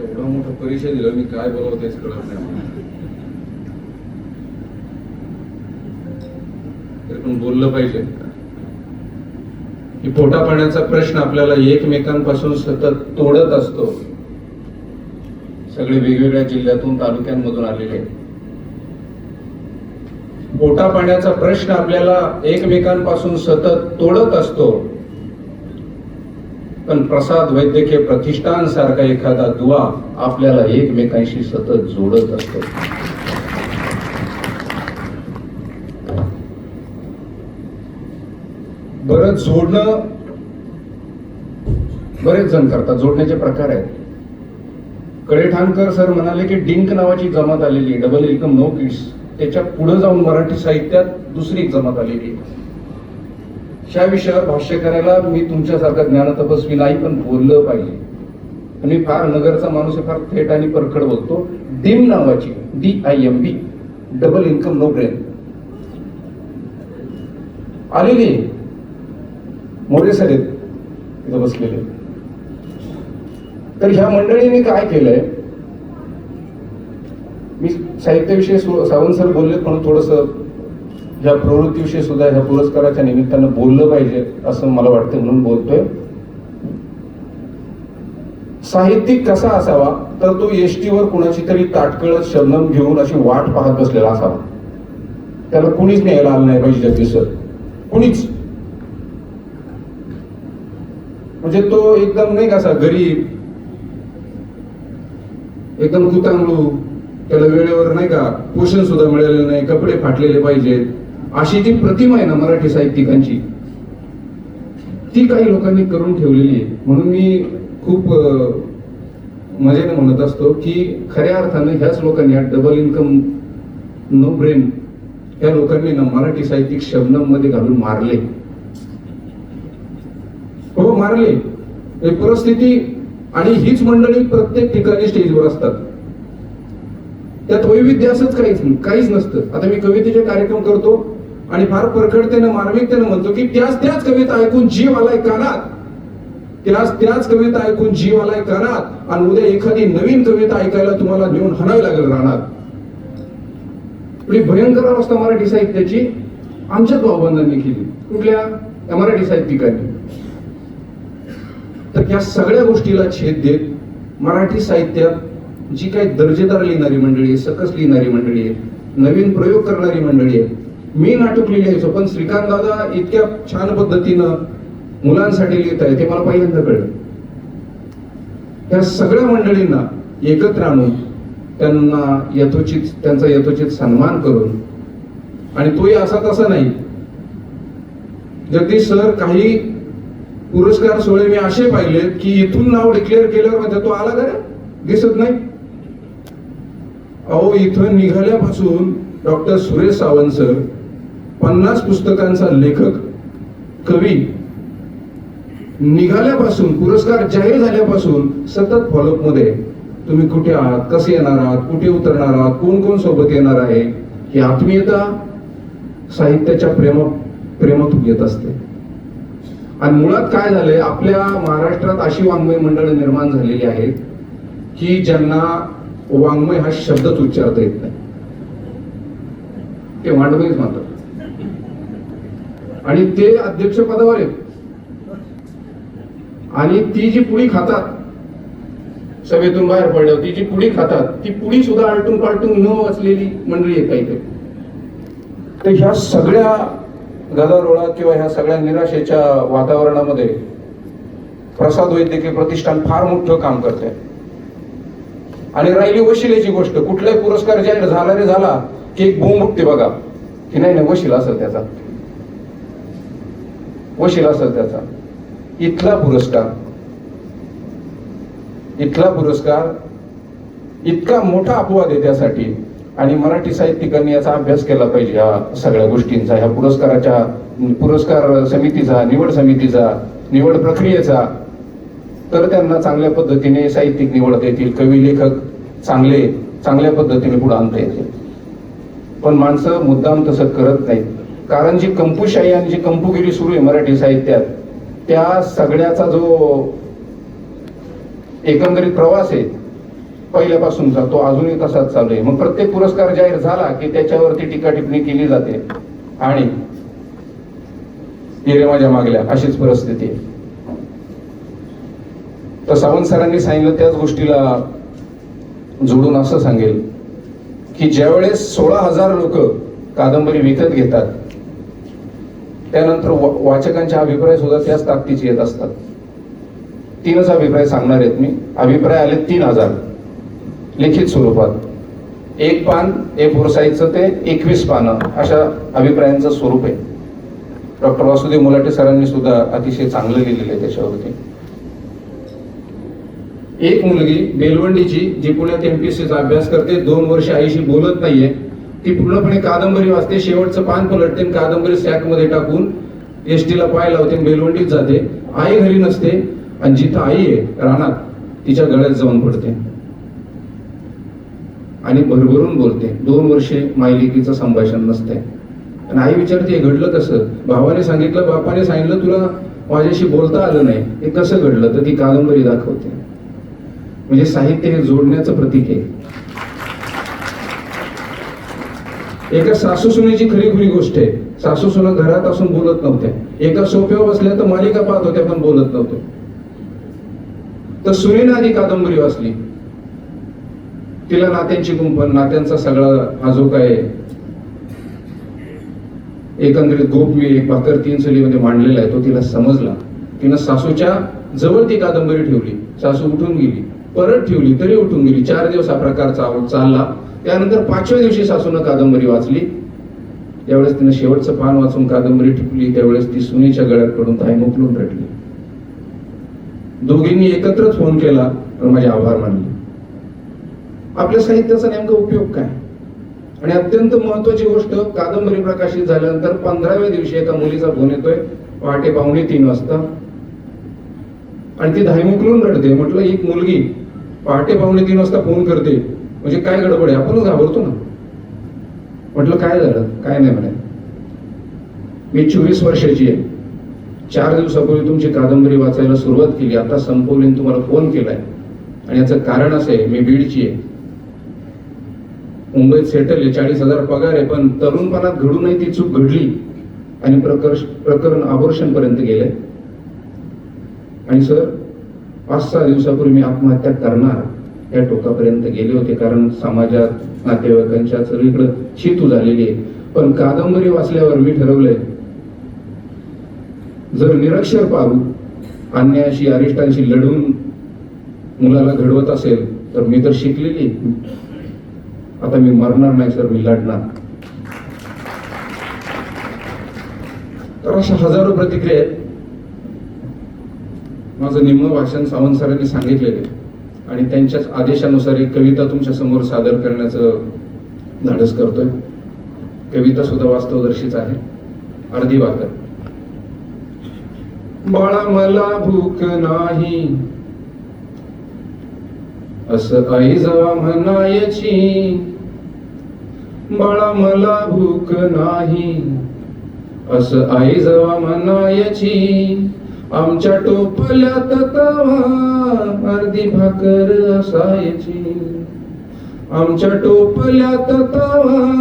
एवढा मोठा परिचय दिला मी काय बोलावं तेच कळत नाही तरी पण बोललं पाहिजे. की पोटा पाण्याचा प्रश्न आपल्याला एकमेकांपासून सतत तोडत असतो. सगळे वेगवेगळ्या जिल्ह्यातून तालुक्यांमधून आलेले. आहेत. पोटा पाण्याचा प्रश्न आपल्याला एकमेकांपासून सतत तोडत असतो. पण प्रसाद वैद्यकीय प्रतिष्ठान सारखा एखादा दुवा आपल्याला एकमेकांशी सतत जोडत असतो. बरं जोडणं बरेच जण करतात. जोडण्याचे प्रकार आहेत. कडेठाणकर सर म्हणाले की डिंक नावाची जमात आलेली डबल इन्कम नो किड्स त्याच्या पुढे जाऊन मराठी साहित्यात दुसरी जमात आलेली आहे. ह्या विषयावर भाष्य करायला मी तुमच्यासारखा ज्ञानतपस्वी नाही पण बोललं पाहिजे. आणि फार नगरचा माणूस फार थेट आणि परखड बोलतो. डिम नावाची D I M B double income no brain आलेली मोठे सर आहेत तिथं बसलेले. तर ह्या मंडळीने काय केलंय? मी साहित्याविषयी सावंत सर बोलले पण थोडस ज्या प्रवृत्तीविषयी सुद्धा ह्या पुरस्काराच्या निमित्तानं बोललं पाहिजे असं मला वाटतं म्हणून बोलतोय. साहित्यिक कसा असावा? तर तो एसटीवर कुणाची तरी ताटकळत शबनम घेऊन अशी वाट पाहत बसलेला असावा. त्याला कुणीच न्यायला आलं नाही पाहिजे जगदीश सर. कुणीच. म्हणजे तो एकदम नाही कसा गरीब. एकदम कुतांगळू त्याला वेळेवर नाही का पोषण सुद्धा मिळालेलं नाही कपडे फाटलेले पाहिजेत. अशी जी प्रतिमा आहे ना मराठी साहित्यिकांची ती काही लोकांनी करून ठेवलेली आहे. म्हणून मी खूप मजेने म्हणत असतो की खऱ्या अर्थानं ह्याच लोकांनी डबल इन्कम नो ब्रेन ह्या लोकांनी ना मराठी साहित्यिक शबनममध्ये घालून मारले. हो मारले. परिस्थिती आणि हीच मंडळी प्रत्येक ठिकाणी स्टेजवर असतात. त्यात वैविध्य असंच काहीच काहीच नसतं. आता मी कवितेचे कार्यक्रम करतो आणि फार परखडतेनं मार्मिकतेनं म्हणतो की त्याच त्याच कविता ऐकून जीव आलाय कानात. त्याच त्याच कविता ऐकून जीव आलाय कानात. आणि उद्या एखादी नवीन कविता ऐकायला तुम्हाला नेऊन हाणावी लागेल राहणार एवढी भयंकर अवस्था मराठी साहित्याची आमच्याच भाऊबंधांनी केली. कुठल्या? त्या मराठी साहित्यिकांनी. तर या सगळ्या गोष्टीला छेद देत मराठी साहित्यात जी काही दर्जेदार लिहिणारी मंडळी आहे सकस लिहिणारी मंडळी आहे नवीन प्रयोग करणारी मंडळी आहे मी नाटक लिहायचो पण श्रीकांत दादा इतक्या छान पद्धतीनं मुलांसाठी लिहित आहे ते मला पहिल्यांदा कळलं. त्या सगळ्या मंडळींना एकत्र आणून त्यांना यथोचित त्यांचा यथोचित सन्मान करून आणि तोही असा तसा नाही जगदीश सर काही पुरस्कार सोहळे मी असे पाहिले की इथून नाव डिक्लेअर केल्यावर म्हणजे तो आला का दिसत नाही. अहो इथं निघाल्यापासून डॉक्टर सुरेश सावंत सर पन्नास पुस्तकांचा लेखक कवी निघाल्यापासून पुरस्कार जाहीर झाल्यापासून सतत फॉलोअपमध्ये तुम्ही कुठे आहात? कसे येणार आहात? कुठे उतरणार आहात? कोण कोण सोबत येणार आहे? ही आत्मीयता साहित्याच्या प्रेम प्रेमातून येत असते. आणि मुळात काय झालंय? आपल्या महाराष्ट्रात अशी वाङ्मय मंडळ निर्माण झालेली आहेत की ज्यांना वाङ्मय हा शब्दच उच्चारता येत नाही. ते मांडवईच म्हणतात आणि ते अध्यक्ष पदावर आहेत. आणि ती जी पुडी खातात सभेतून बाहेर पडल्यावर ती जी पुडी खातात ती पुडी सुद्धा आलटून पालटून न वाचलेली मंडळी आहे काही काही. तर ह्या सगळ्या गदारोळात किंवा ह्या सगळ्या निराशेच्या वातावरणामध्ये प्रसाद वैद्यकीय प्रतिष्ठान फार मोठं काम करते आणि राहिली वशिलेची गोष्ट कुठलाही पुरस्कार जाहीर झाला रे झाला की एक बोंब उठते बघा. की नाही नाही वशील असेल त्याचा. वशील असेल त्याचा. इथला पुरस्कार. इथला पुरस्कार इतका मोठा अपवाद आहे त्यासाठी. आणि मराठी साहित्यिकांनी याचा अभ्यास केला पाहिजे ह्या सगळ्या गोष्टींचा ह्या पुरस्काराच्या पुरस्कार समितीचा निवड समितीचा निवड प्रक्रियेचा. तर त्यांना चांगल्या पद्धतीने साहित्यिक निवडता येतील कवी लेखक चांगले चांगल्या पद्धतीने पुढे आणता येतील. पण माणसं मुद्दाम तसं करत नाहीत. कारण जी कंपूशाही आणि जी कंपूगिरी सुरू आहे मराठी साहित्यात त्या सगळ्याचा जो एकंदरीत प्रवास आहे पहिल्यापासूनचा तो अजूनही तसाच चालू आहे. मग प्रत्येक पुरस्कार जाहीर झाला की त्याच्यावरती टीका टिप्पणी केली जाते आणि हिरे माझ्या मागल्या अशीच परिस्थिती आहे. तर सावंत सरांनी सांगितलं त्याच गोष्टीला जोडून असं सांगेल की ज्यावेळेस सोळा हजार लोक कादंबरी विकत घेतात त्यानंतर वाचकांचे अभिप्राय सुद्धा त्याच ताकदीचे येत असतात. तीनच अभिप्राय सांगणार आहेत मी. अभिप्राय आले तीन हजार. लिखित स्वरूपात. एक पान ए फोर साईजचं ते एकवीस पानं अशा अभिप्रायांचं स्वरूप आहे. डॉक्टर वासुदेव मुलाटे सरांनी सुद्धा अतिशय चांगलं लिहिलेलं आहे त्याच्यावरती. एक मुलगी बेलवंडीची जी पुण्यात एमपीएससीचा अभ्यास करते दोन वर्ष आईशी बोलत नाहीये ती पूर्णपणे कादंबरी वाचते. शेवटचं पान पलटते आणि कादंबरी सॅकमध्ये टाकून एसटीला पाय लावते बेलवंडीत जाते. आई घरी नसते आणि जिथं आई आहे रानात तिच्या गळ्यात जाऊन पडते. आणि भरभरून बोलते. दोन वर्षे मायलिकीचं संभाषण नसते आणि आई विचारते घडलं कसं? भावाने सांगितलं बापाने सांगितलं तुला माझ्याशी बोलता आलं नाही. हे कसं घडलं? तर ती कादंबरी दाखवते. म्हणजे साहित्य हे जोडण्याचं प्रतीक आहे. एका सासू सुनेची खरी खुरी गोष्ट आहे. सासू सुना घरात असून बोलत नव्हत्या. एका सोप्यावर बसल्या तर मालिका पाहत होत्या पण बोलत नव्हत्या तर सुनेनं आधी कादंबरी वाचली. तिला नात्यांची गुंफण नात्यांचा सगळा हा जो काय एकंदरीत गोपमीर एक भाकर तीन सलीमध्ये मांडलेला आहे तो तिला समजला. तिनं सासूच्या जवळ ती कादंबरी ठेवली. सासू उठून गेली. परत ठेवली तरी उठून गेली. चार दिवस हा प्रकार चालला. त्यानंतर पाचव्या दिवशी सासूनं कादंबरी वाचली. त्यावेळेस तिनं शेवटचं पान वाचून कादंबरी टिपली त्यावेळेस ती सुनीच्या गळ्यात पडून ताई मोकलून रडली. दोघींनी एकत्रच फोन केला आणि माझे आभार मानले. आपल्या साहित्याचा नेमका उपयोग काय? आणि अत्यंत महत्वाची गोष्ट कादंबरी प्रकाशित झाल्यानंतर पंधराव्या दिवशी एका मुलीचा फोन येतोय पहाटे पाहुणे तीन वाजता. आणि ती धायमुकलून रडते. म्हटलं एक मुलगी पहाटे पावणे तीन वाजता फोन करते. म्हणजे काय गडबड आहे? आपणच घाबरतो ना. म्हटलं काय झालं? काय नाही म्हणे. मी चोवीस वर्षाची आहे. चार दिवसापूर्वी तुमची कादंबरी वाचायला सुरुवात केली. आता संपवली तुम्हाला फोन केलाय. आणि याचं कारण असं आहे मी बीडची आहे. मुंबईत सेटल आहे. चाळीस हजार पगार आहे पण तरुणपणात घडूनही ती चूक घडली. आणि प्रकर्ष प्रकरण आबोर्शन पर्यंत गेलंय. आणि सर पाच सहा दिवसापूर्वी मी आत्महत्या करणार या टोकापर्यंत गेले होते. कारण समाजात नातेवाईकांच्या सगळीकडे चितू झालेली आहे. पण कादंबरी वाचल्यावर मी ठरवलंय जर निरक्षर पारू अन्यायाशी अरिष्टांशी लढून मुलाला घडवत असेल तर मी तर शिकलेली आता मी मरणार नाही सर मी लढणार. तर अशा हजारो प्रतिक्रिया आहेत. माझं निम्न भाषण सावंत सरांनी सांगितलेले आणि त्यांच्याच आदेशानुसार एक कविता तुमच्यासमोर सादर करण्याचं धाडस करतोय. कविता सुद्धा वास्तवदर्शीच आहे. अर्धी वाकर बाळा मला भूक नाही. असं आई जवा म्हणायची. बाळा मला भूक नाही. असं आई जवा म्हणायची. आमच्या टोपल्यात तवा अर्धी भाकर असायची. आमच्या टोपल्यात तवा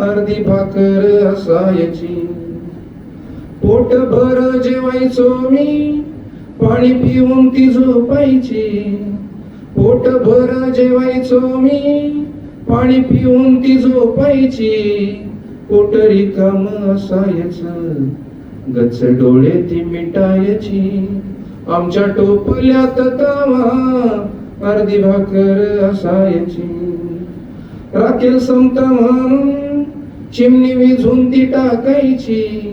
अर्धी भाकर असायची. पोट भर जेवायचो मी पाणी पिऊन ती झोपायची. पोट भर जेवायचो मी पाणी पिऊन ती झोपायची. पोट रिकाम असायचं. गच डोळे ती मिटायची. आमच्या टोपल्यात तावा अर्धी भाकर असायची. राखेल संत म्हणून चिमणी विझून ती टाकायची.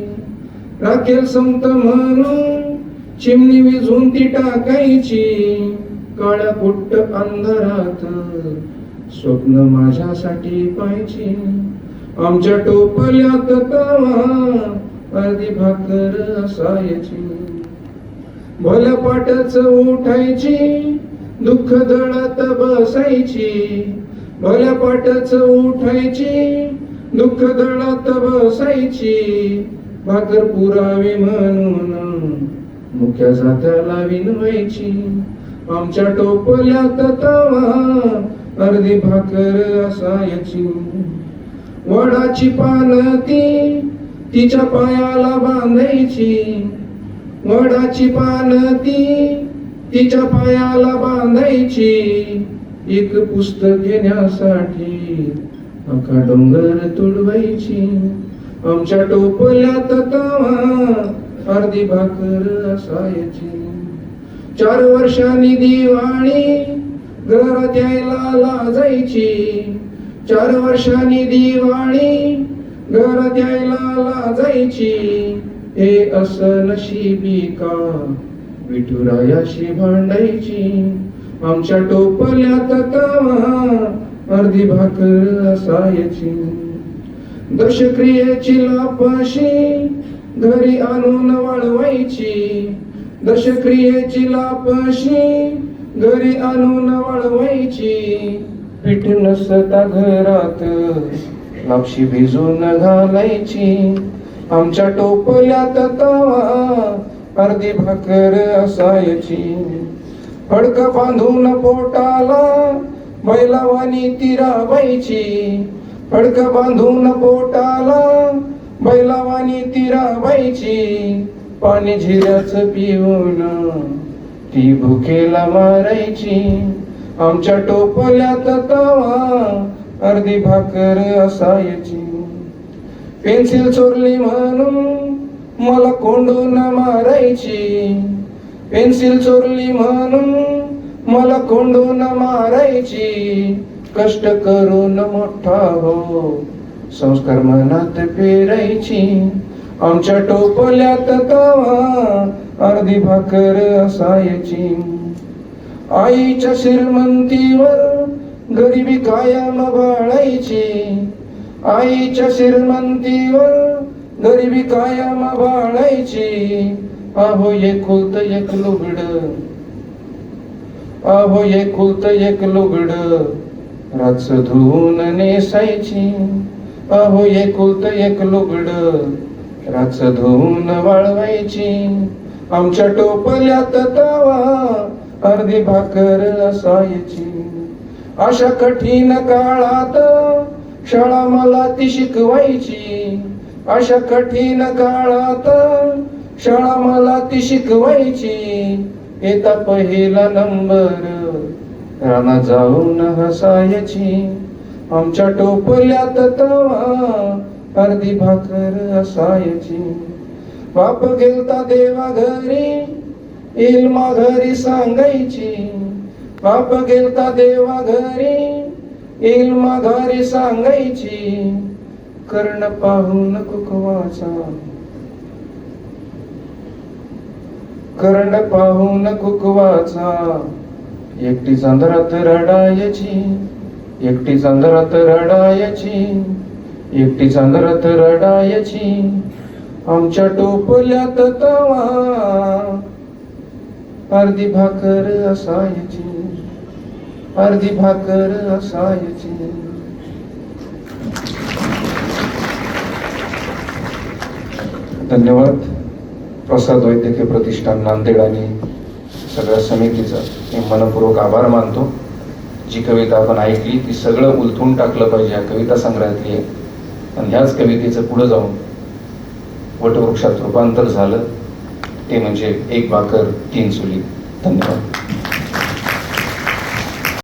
राखेल संत म्हणून चिमणी विझून ती टाकायची. काळ्या कुट्ट अंधारात स्वप्न माझ्यासाठी पाहिजे आमच्या टोपल्यात तावा अर्धी भाकर असायची. भलपाटच उठायची दुःख दळत बसायची. भलपाटच उठायची दुःख दळत बसायची. भाकर पुरावी म्हणून मुख्या जात्याला विनवायची. आमच्या टोपल्यात तवा अर्धी भाकर असायची. वडाची पान ती तिच्या पायाला बांधायची. वडाची पान ती तिच्या पायाला बांधायची. एक पुस्तक घेण्यासाठी अका डोंगर तुडवायची. आमच्या टोपल्यात तवा अर्धी भाकर असायची. चार वर्षांनी दिवाळी घरात यायला लाजायची. चार वर्षांनी दिवाळी घर द्यायला लाजायची हे असं नशिबी का विठुरायाशी भांडायची. आमच्या टोपल्यात तवा अर्धी भाकर असायची. दशक्रियेची लापाशी घरी आणून वाळवायची. दशक्रियेची लापाशी घरी आणून वाळवायची. पीठ नसता घरात लापशी भिजून घालायची. आमच्या टोपल्यात तवा अर्धी भाकर असायची. फडक बांधून पोटाला बैलावानी ती राबायची फडक बांधून पोटाला बैलावानी ती राबायची पाणी झिऱ्याच पिऊन ती भुकेला मारायची. आमच्या टोपल्यात तवा अर्धी भाकर असायची. पेन्सिल चोरली म्हणून मला कोंडून मारायची. पेन्सिल चोरली म्हणून मला कोंडून मारायची. कष्ट करून मोठा हो संस्कार मनात पेरायची. आमच्या टोपल्यात तवा अर्धी भाकर असायची. आईच्या श्रीमंतीवर गरिबी कायम बाळायची. आईच्या श्रीमंतीवर गरिबी कायम बाळायची. आहो एकुलत एक लुगड. आहो एकुलत एक लुगड. राच धुवून नेसायची. अहो एकुलत एक लुगड. राच धुवून वाळवायची. आमच्या टोपल्यात तवा अर्धी भाकर असायची अशा कठीण काळात शाळा मला ती शिकवायची. अशा कठीण काळात शाळा मला ती शिकवायची. येता पहिला नंबर राणा जाऊन हसायची. आमच्या टोपल्यात तवा अर्धी भाकर असायची. बाप गेलता देवा घरी येईल घरी सांगायची. बाप गेलता देवा घरी येईल घरी सांगायची कर्ण पाहून कुकवाचा कर्ण पाहून कुकवाचा एकटी चांदरात रडायची एकटी चांदरात रडायची एकटी चांदरात रडायची. आमच्या टोपल्यात तवा अर्धी भाकर असायची. अर्धी भाकर असायची. धन्यवाद. प्रसाद वैद्यकीय प्रतिष्ठान नांदेड आणि सगळ्या समितीचा मी मनपूर्वक आभार मानतो. जी कविता आपण ऐकली ती सगळं उलथून टाकलं पाहिजे ह्या कविता संग्रहातली. आहे आणि ह्याच कवितेचं पुढं जाऊन वटवृक्षात रूपांतर झालं ते म्हणजे एक भाकर तीन चुली धन्यवाद.